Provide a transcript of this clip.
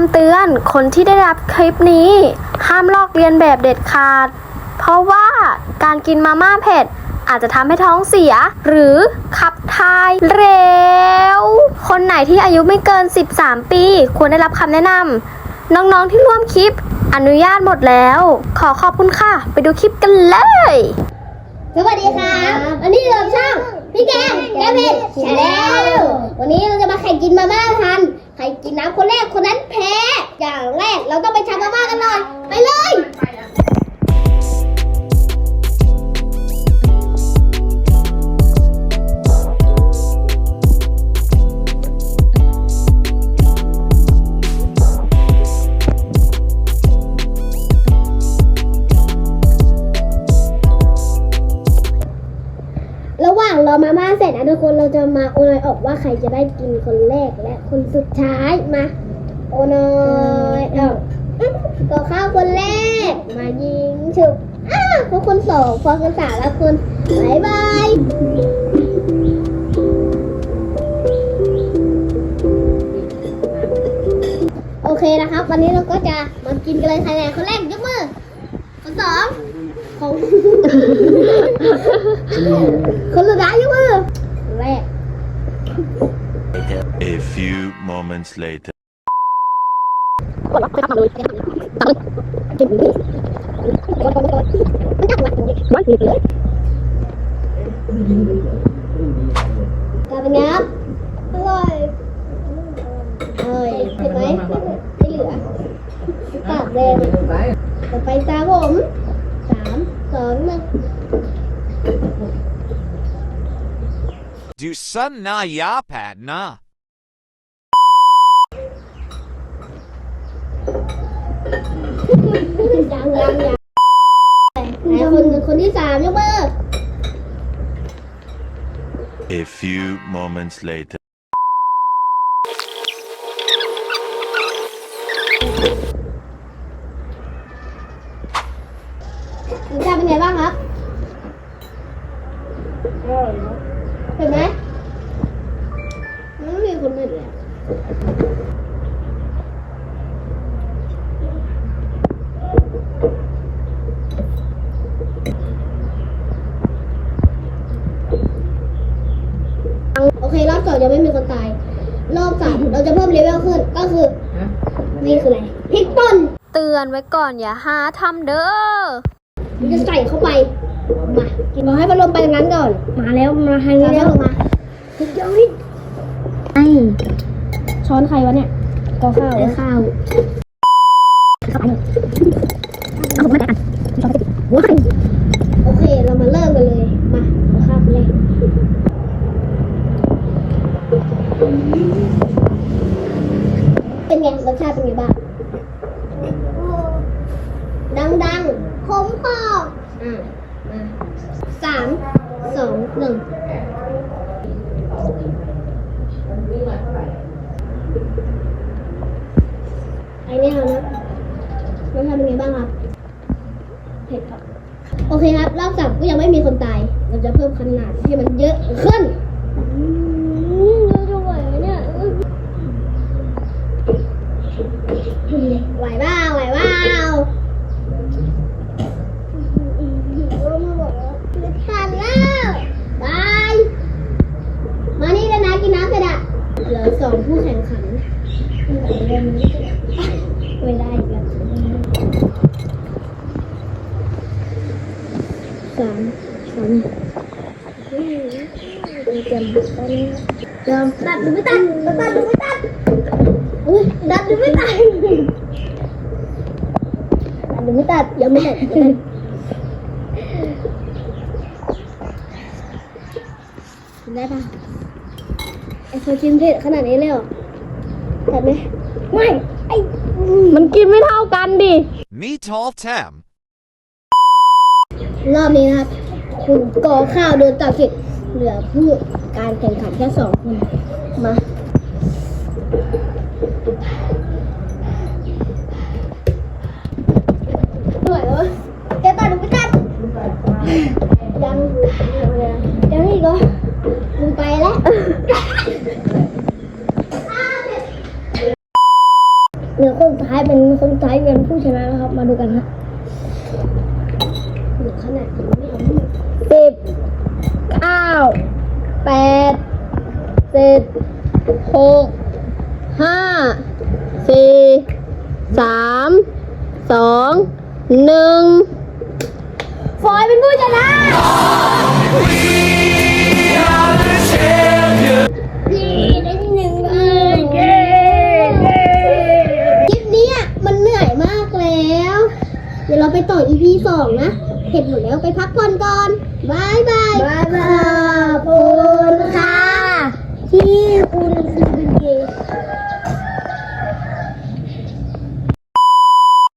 ำเตือนคนที่ได้รับคลิปนี้ ห้ามลอกเลียนแบบเด็ดขาด เพราะว่าการกินมาม่าเผ็ด อาจจะทำให้ท้องเสีย หรือขับถ่ายเร็ว คนไหนที่อายุไม่เกิน 13 ปี ควรได้รับคำแนะนำน้องๆที่ร่วมคลิป อนุญาตหมดแล้ว ขอขอบคุณค่ะ ไปดูคลิปกันเลย สวัสดีครับวันนี้เราช่อง พี่แกงแกงเผ็ดชาแนลวันนี้เราจะมาแข่งกินมาม่ากันใครกินน้ำคนแรกคนนั้นแพ้ อย่างแรกเราต้องไปทำมาม่ากันหน่อยไปเลย ระหว่างรอมาม่าเสร็จนะทุกคนเราจะมาโอนอยออกว่าใครจะได้กินคนแรกและคนสุดท้ายมาโอนอยออกอื้อก็เข้าคนแรก มายิงฉุบอ้าวพอคนสองพอคนสามแล้วคนบายบายโอเคนะครับ วันนี้เราก็จะมากินกันเลยใครแรกคนแรกยกมือคนสอง ของคนสุดท้ายยกมือแรก A few moments later. กดล็อกไปทำเลยตั งกินดิมันจับหลักร้อยปีเลยกลายเป็นไงครับอร่อยอร่อยเห็นไหมไม่เหลือปากแดงต่อไปตาผมสามสองหนึ่ง Du sa na yapad na. ยังยังยังไหนคนคนที่สามยกมือ A few moments later. รสชาติเป็นไงบ้างครับเห็นไหมมันไม่มีคนอื่นเลยอะโอเครอบสองยังไม่มีคนตาย รอบสามเราจะเพิ่มเลเวลขึ้นก็คือนี่คืออะไรพริกป่นเตือนไว้ก่อนอย่าหาทำเด้อ มันจะใส่เข้าไป มากินเราให้มันลงไปตรงนั้นก่อน มาแล้วมาทางนี้แล้วมาเฮ้ยเฮ้ยไอช้อนใครวะเนี่ยก็ข้าวข้าวเข้าไปเอาผมมาแต่กันช้อนไปติว้ายโอเค เรามาเริ่มกันเลย มาเอาข้าวคนแรกเป็นไงรสชาติเป็นไงบ้าง ดังดังๆ คมคออ่ามาสามสองหนึ่งไอเนี่ยนะรสชาติเป็นไงบ้างครับ เผ็ดครับ โอเคครับ รอบสามก็ยังไม่มีคนตาย เราจะเพิ่มขนาดให้มันเยอะขึ้นอืมเราจะไหวไหมเนี่ยไหวบ้าไหวบ้า ไม่ทันแล้วบาย มานี่แล้วนะกินน้ำเสร็จอะเหลือสองผู้แข่งขัน ไม่ได้อีกแล้วสามสามเตรียมตอนนี้เริ่มตัดหรือไม่ตัดตัดหรือไม่ตัดอุ้ยตัดหรือไม่ตัดตัดหรือไม่ตัดยังไม่ตัดกินได้ปะไอ้คนชิมเผ็ดขนาดนี้เลยหรอ ตัดไหมไม่ไอ้มันกินไม่เท่ากันดิ Me tall tem. รอบนี้นะครับ คุณกอข้าวโดนตัดสิทธิ์เหลือผู้การแข่งขันแค่สองคนมา เหนื่อยแล้วจะตัดหรือไม่ตัด ยังยังอีกเหรอมึงไปแล้ว เหลือคน สุดท้ายเป็นคนสุดท้ายเป็นผู้ชนะนะครับ มาดูกันฮะเหลือขนาดนี้ไม่เอาสิบเก้าแปดเจ็ดหกห้าสี่สามสองหนึ่งฟอยเป็นผู้ชนะนี่ EP สองนะเห็นหมดแล้วไปพักผ่อนก่อนบายบายบายบาย